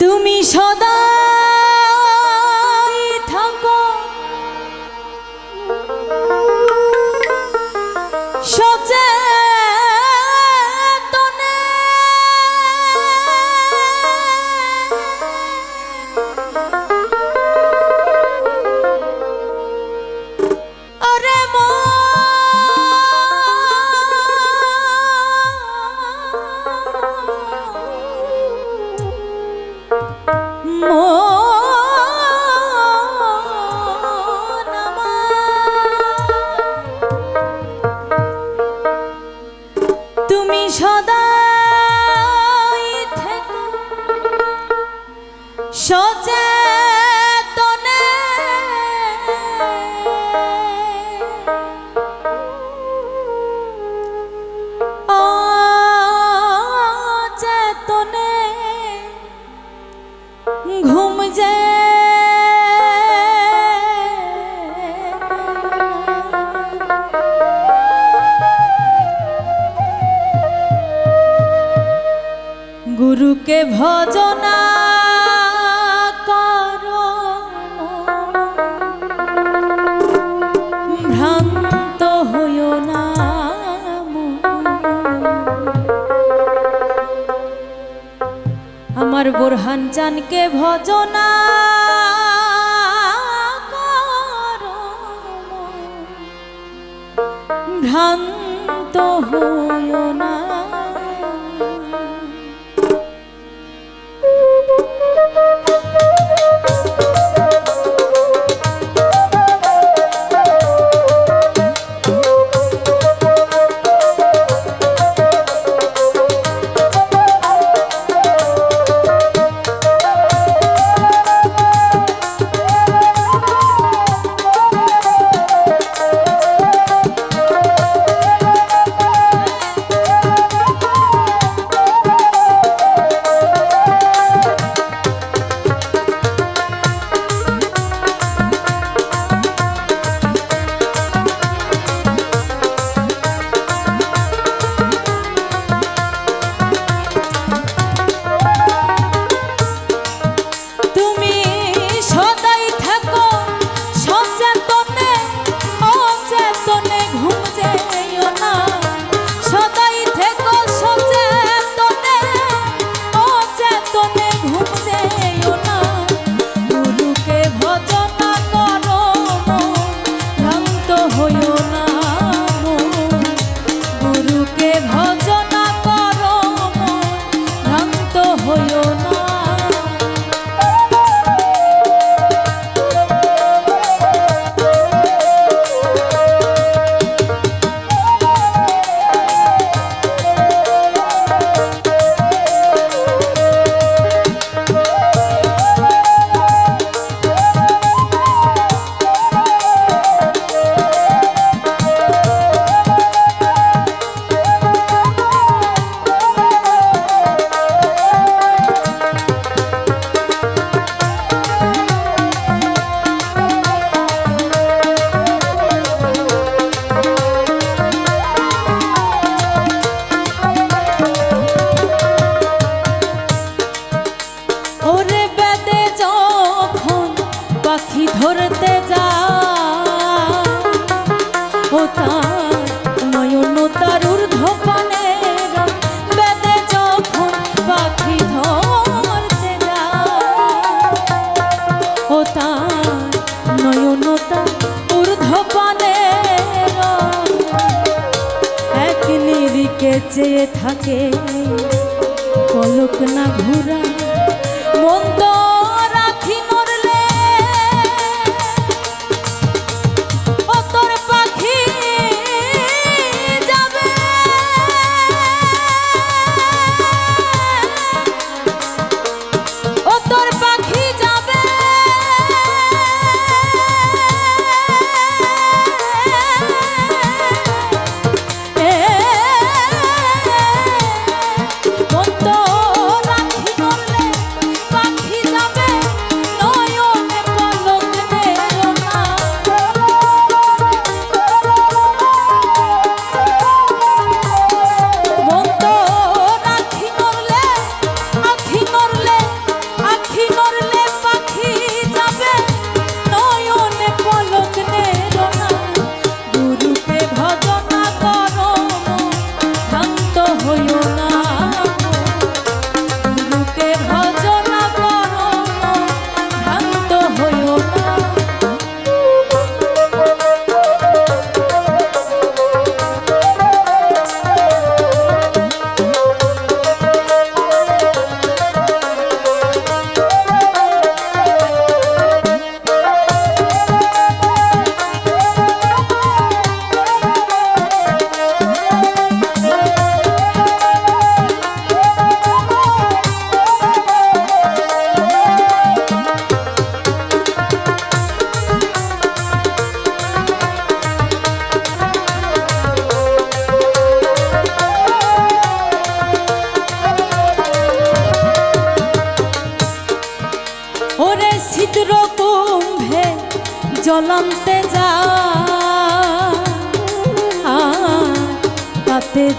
তুমি সদা সচেতনে। অচেতনে ঘুম যে গুরুকে ভজনা কাঞ্চনকে ভজনা ভ্রান্ত হইও না। लोक ना घूरा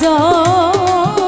জ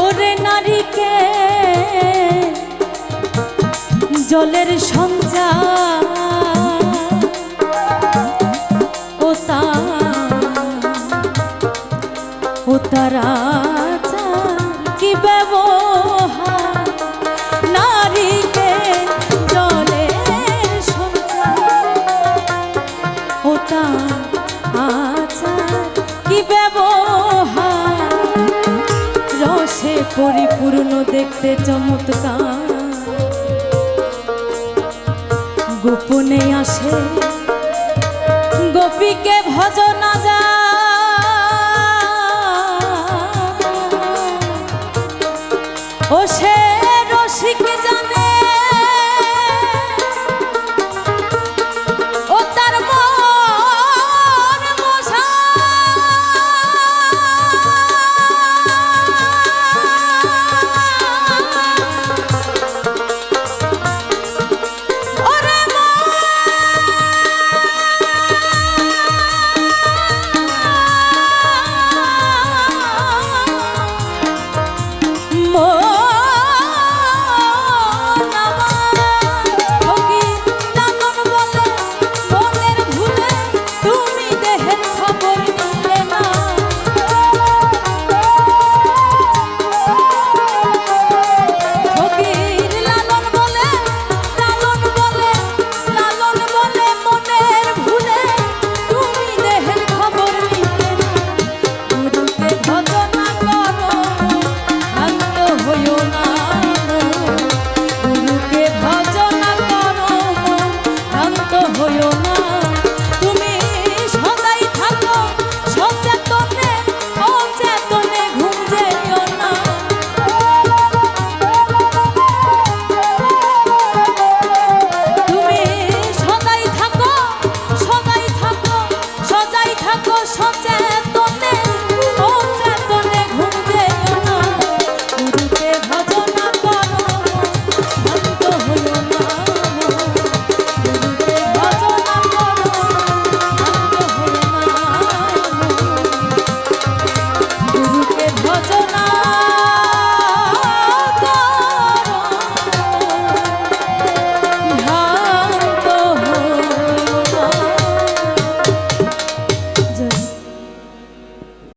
ওরে নারীকে জলের সঞ্চার ও ও তারা কি নারীকে জলের কি ব্যবহার? পরিপূর্ণ দেখতে চমৎকার। গোপনে আসে গোপীকে ভজনা যা ও সে রসিক জানে